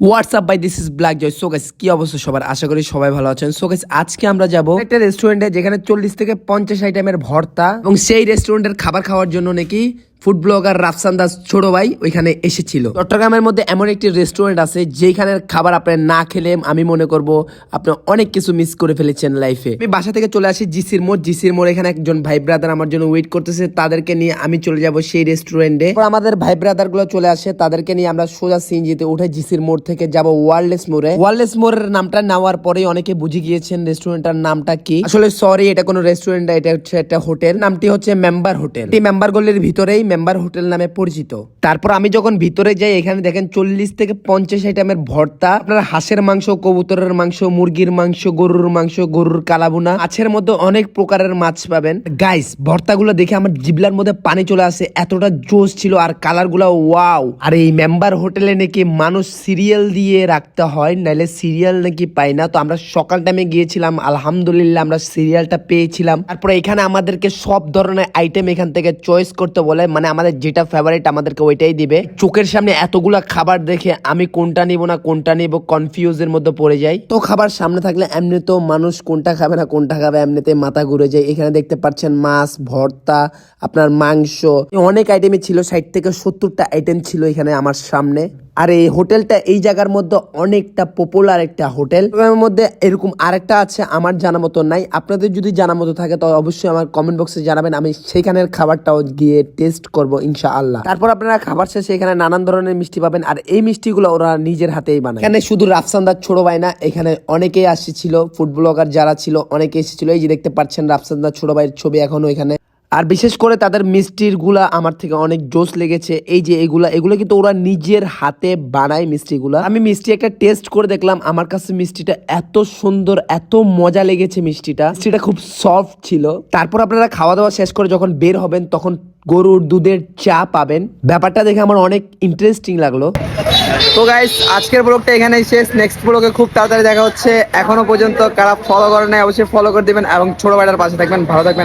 What's up bye this is black Joy so guys কি অবস্থা সবার? আশা করি সবাই ভালো আছেন। সোগাইস আজকে আমরা যাব একটা রেস্টুরেন্টে যেখানে চল্লিশ থেকে পঞ্চাশ আইটেমের ভর্তা এবং সেই রেস্টুরেন্টের খাবার খাওয়ার জন্য নাকি ফুড ব্লগার রাফসান দাস ছোট ভাই ওইখানে এসেছিল। চট্টগ্রামের মধ্যে এমন একটি রেস্টুরেন্ট আছে যেখানের খাবার আপনি না খেলে আমি মনে করব আপনি অনেক কিছু মিস করে ফেলেছেন লাইফে আমি বাসা থেকে চলে আসি জিসির মোড় জিসির মোড় এখানে একজন ভাই ব্রাদার আমার জন্য ওয়েট করতেছে, তাদেরকে নিয়ে আমি চলে যাব সেই রেস্টুরেন্টে আমাদের ভাই ব্রাদারগুলো চলে আসে, তাদেরকে নিয়ে আমরা সোজা সিনজিতে উঠে জিসির মোড় থেকে যাব ওয়ার্ল্ডলেস মোড়ে। ওয়ারলেস মোড়ের নামটা নেওয়ার পরেই অনেকে বুঝে গিয়েছেন রেস্টুরেন্টটার নামটা কি। আসলে সরি এটা কোনো রেস্টুরেন্ট এটা হচ্ছে একটা হোটেল নামটি হচ্ছে মেম্বার হোটেল এই মেম্বার গলির ভিতরেই মেম্বার হোটেল নামে পরিচিত। তারপর আমি যখন ভিতরে যাই, এখানে দেখেন চল্লিশ থেকে পঞ্চাশ আইটেমের ভর্তা, আপনার হাঁসের মাংস, কবুতরের মাংস, মুরগির মাংস, গরুর মাংস, গরুর কালাবুনা মাছের মধ্যে অনেক প্রকারের মাছ পাবেন। গাইস ভর্তাগুলো দেখে আমার জিবলার মধ্যে পানি চলে আসে, এতটা জোশ ছিল আর কালারগুলো ওয়াও আর এই মেম্বার হোটেলে নাকি মানুষ সিরিয়াল দিয়ে রাখতে হয় নাইলে সিরিয়াল নাকি পাই না। তো আমরা সকাল টাইমে গিয়েছিলাম, আলহামদুলিল্লাহ আমরা সিরিয়ালটা পেয়েছিলাম। তারপরে এখানে আমাদেরকে সব ধরনের আইটেম এখান থেকে চয়েস করতে বলে মানে আমাদের যেটা ফেভারিট আমাদেরকে ওইটাই দিবে। চোখের সামনে এতগুলা খাবার দেখে আমি কোনটা নিব না, কোনটা নিব কনফিউজের মধ্যে পড়ে যাই। তো খাবার সামনে থাকলে এমনি তো মানুষ কোনটা খাবে না, কোনটা খাবে এমনিতে মাথা ঘুরে যায়। এখানে দেখতে পাচ্ছেন মাছ, ভর্তা, আপনার মাংস। অনেক আইটেমই ছিল, ষাট থেকে সত্তরটা আইটেম ছিল এখানে আমার সামনে। আর এই হোটেলটা এই জায়গার মধ্যে অনেকটা পপুলার একটা হোটেল। মধ্যে এরকম আরেকটা আছে, আমার জানা মতো নাই। আপনাদের যদি জানা মতো থাকে তো অবশ্যই আমার কমেন্ট বক্সে জানাবেন। আমি সেখানের খাবারটাও গিয়ে টেস্ট করব, ইনশাআল্লাহ। তারপর আপনারা খাবার শেষে এখানে নানান ধরনের মিষ্টি পাবেন। আর এই মিষ্টিগুলো ওরা নিজের হাতেই বানায়। এখানে শুধু রাফসানদার ছোট ভাই না, এখানে অনেকেই আসছিল। ফুড ব্লগার যারা ছিল, অনেকে এসেছিল। এই যে দেখতে পাচ্ছেন রাফসানদার ছোট ভাইয়ের ছবি এখনও এখানে। আর বিশেষ করে তাদের মিষ্টিরগুলা আমার থেকে অনেক জোশ লেগেছে। এই যে এগুলা, এগুলো কিন্তু ওরা নিজের হাতে বানায় মিষ্টিগুলা। আমি মিষ্টি একটা টেস্ট করে দেখলাম, আমার কাছে মিষ্টিটা এত সুন্দর, এত মজা লেগেছে মিষ্টিটা। মিষ্টিটা খুব সফট ছিল। তারপর আপনারা খাওয়া দাওয়া শেষ করে যখন বের হবেন, তখন গরুর দুধের চা পাবেন। ব্যাপারটা দেখে আমার অনেক ইন্টারেস্টিং লাগল। তো গাইস আজকের ব্লগটা এখানেই শেষ। নেক্সট ব্লগে খুব তাড়াতাড়ি দেখা হচ্ছে। এখনও পর্যন্ত কারা ফলো করেন নাই, অবশ্যই ফলো করে দিবেন এবং ছোট ভাইটার পাশে থাকবেন। ভালো থাকবেন।